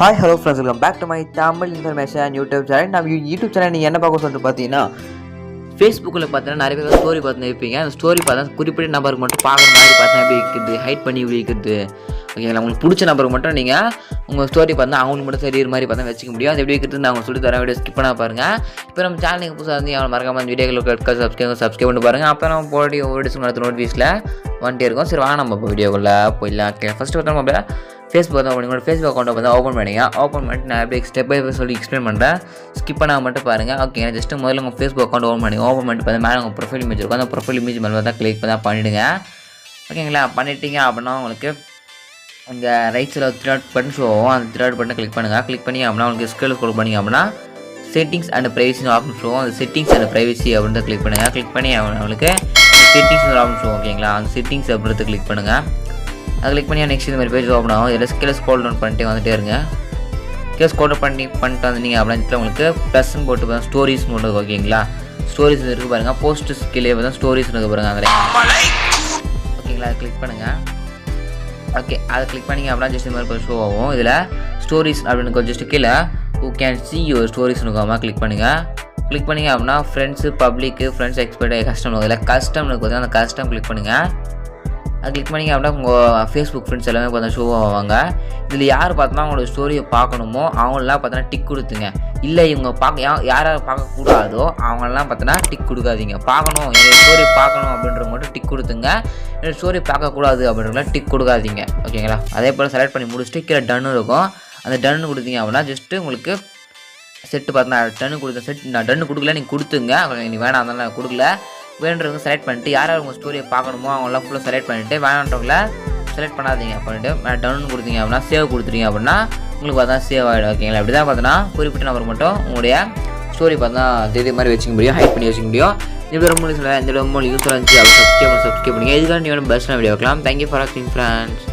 Hi hello friends welcome back to my Tamil information YouTube channel நம்ம YouTube channel நீங்கள் என்ன பார்க்க சொல்லிட்டு பார்த்தீங்கன்னா ஃபேஸ்புக்கில் பார்த்தீங்கன்னா நிறைய பேர் ஸ்டோரி பார்த்து இருப்பீங்க. அந்த ஸ்டோரி பார்த்தா குறிப்பிட்ட நபருக்கு மட்டும் பார்க்குற மாதிரி பார்த்தா எப்படி இருக்குது ஹைட் பண்ணி இப்படி இருக்குது? ஓகேங்களா உங்களுக்கு பிடிச்ச நபருக்கு மட்டும் நீங்கள் உங்கள் ஸ்டோரி பார்த்தா அவங்களுக்கு மட்டும் தெரியுற மாதிரி பார்த்தா வச்சுக்க முடியும். அது எப்படி இருக்குது நான் உங்களுக்கு சொல்லி தரேன். வீடியோ ஸ்கிப் பண்ண பாருங்கள் இப்போ நம்ம சேனலுக்கு புதுசாக வந்து அவனை மறக்காம அந்த வீடியோக்களுக்கு சப்ஸ்கிரைப் சப்ஸ்கிரைப் பண்ணி பாருங்கள் அப்போ நம்ம போடி ஒவ்வொரு டிஸ்க் நடத்த நோட்டிஃபிஸில் வந்துட்டே இருக்கும். சரி வாங்க நம்ம இப்போ வீடியோக்குள்ளே போயிடலாம். ஓகே ஃபஸ்ட்டு பார்த்தோம் அப்படியே ஃபேஸ்புக் தான் உங்களோட ஃபேஸ்புக் அக்கௌண்ட்டை வந்து ஓப்பன் பண்ணிங்க ஓப்பன் பண்ணிட்டு நான் எப்படி ஸ்டெப் பை சொல்லி எக்ஸ்பிளைன் பண்ணுறேன் ஸ்கிப் பண்ணால் மட்டும் பாருங்கள் ஓகே ஜஸ்ட் முதல்ல உங்கள் ஃபேஸ்புக் அக்கௌண்ட் ஓப்பன் பண்ணி ஓப்பன் பண்ணிட்டு பார்த்தா மேலே உங்கள் ப்ரொஃபைல் இமேஜ் இருக்கும். அந்த ப்ரொஃபைல் இமேஜ் மேலே தான் கிளிக் பண்ணால் பண்ணிவிடுங்க ஓகேங்களா பண்ணிட்டீங்க அப்படின்னா உங்களுக்கு இந்த ரைட் சைடில் த்ரீ டாட் பட்டன் ஷோ ஆகும். அந்த த்ரீ டாட் பட்டன் கிளிக் பண்ணுங்கள் கிளிக் பண்ணி அப்படின்னா உங்களுக்கு ஸ்கில் ஸ்க்ரோல் பண்ணிங்க அப்படின்னா செட்டிங்ஸ் அண்ட் ப்ரைவசின்னு ஆப்ஷன் ஷோ அந்த செட்டிங்ஸ் அண்ட் ப்ரைவசி அப்படின்னு கிளிக் பண்ணுங்கள் கிளிக் பண்ணி உங்களுக்கு செட்டிங்ஸ் ஆப்ஷன் ஷோ ஓகேங்களா அந்த செட்டிங்ஸ் அப்படின்றது கிளிக் பண்ணுங்கள் அதை கிளிக் பண்ணி நெக்ஸ்ட் இந்த மாதிரி பேஜ் ஓப்பன் ஆகும். இதில் கீழே ஸ்க்ரோல் டவுன் பண்ணிட்டு வந்துட்டே இருங்க. கீழே ஸ்க்ரோல் பண்ணி பண்ணிட்டு வந்தீங்க அப்படின்னு உங்களுக்கு ப்ளஸ்ன்னு போட்டு பார்த்தா ஸ்டோரிஸ் போட்டு ஓகேங்களா ஸ்டோரிஸ் இருக்குது பாருங்கள் போஸ்ட் ஸ்கில்லே பார்த்தா ஸ்டோரிஸ் இருக்குது பாருங்கள் அதில் ஓகேங்களா அதை கிளிக் பண்ணுங்கள் ஓகே அதை கிளிக் பண்ணிங்க அப்படின்னா ஜஸ்ட் இந்த மாதிரி ஷோ ஆகும். இதில் ஸ்டோரிஸ் அப்படின்னு ஜஸ்ட் கீழே. Who can see your stories இருக்காமல் கிளிக் பண்ணுங்கள் கிளிக் பண்ணிங்க அப்படின்னா friends public friends except custom இதில் கஸ்டம் இருக்குது அந்த கஸ்டம் கிளிக் பண்ணுங்கள் அது கிளிக் பண்ணிங்க அப்படின்னா உங்கள் ஃபேஸ்புக் ஃப்ரெண்ட்ஸ் எல்லாமே பார்த்தா ஷோ ஆவாங்க. இதில் யார் பார்த்தோன்னா அவங்களோட ஸ்டோரியை பார்க்கணுமோ அவங்களெலாம் பார்த்தோன்னா டிக் கொடுத்துங்க. இல்லை இவங்க பார்க்க யா யார் யார் பார்க்கக்கூடாதோ அவங்களெலாம் பார்த்தோன்னா டிக் கொடுக்காதீங்க. பார்க்கணும் எங்கள் ஸ்டோரி பார்க்கணும் அப்படின்ற மட்டும் டிக் கொடுத்துங்க. என்னோடய ஸ்டோரி பார்க்கக்கூடாது அப்படின்றதுலாம் டிக் கொடுக்காதீங்க. ஓகேங்களா அதே போல் செலக்ட் பண்ணி முடிச்சுட்டு கீழே டன்னு இருக்கும். அந்த டன்னு கொடுத்தீங்க அப்படின்னா ஜஸ்ட்டு உங்களுக்கு செட்டு பார்த்தா டன்னு கொடுத்த செட் நான் டன்னு கொடுக்கல நீங்கள் கொடுத்துங்க நீங்கள் வேணாம் அதெல்லாம் நான் கொடுக்கல. வேணுன்றவங்க செலக்ட் பண்ணிட்டு யார் யார் உங்கள் ஸ்டோரியை பார்க்கணுமோ அவங்களாம் ஃபுல்லாக செலக்ட் பண்ணிவிட்டு வேணான்றவங்கள செலக்ட் பண்ணாதீங்க பண்ணிட்டு டவுன் கொடுத்தீங்க அப்படின்னா சேவ் கொடுத்துட்டீங்க அப்படின்னா உங்களுக்கு பார்த்தா சேவ் ஆகிடும் ஓகேங்களா அப்படி தான் பார்த்தோன்னா குறிப்பிட்ட நபர் மட்டும் உங்களுடைய ஸ்டோரி பார்த்தா இதே மாதிரி வச்சுக்க முடியும் ஹைட் பண்ணி வச்சுக்க முடியும். இது ரொம்ப சொல்லுவேன் இந்த ரொம்ப யூஸ் இருந்துச்சு. அதை சப்ஸ்கிரைப் பண்ணி சப்ஸ்கிரைப் பண்ணுங்கள் இதுக்காக நீங்கள் பெஸ்ட்டான வீடியோ வைக்கலாம் தேங்க்யூ ஃபார் வாட்சிங் ஃப்ரெண்ட்ஸ்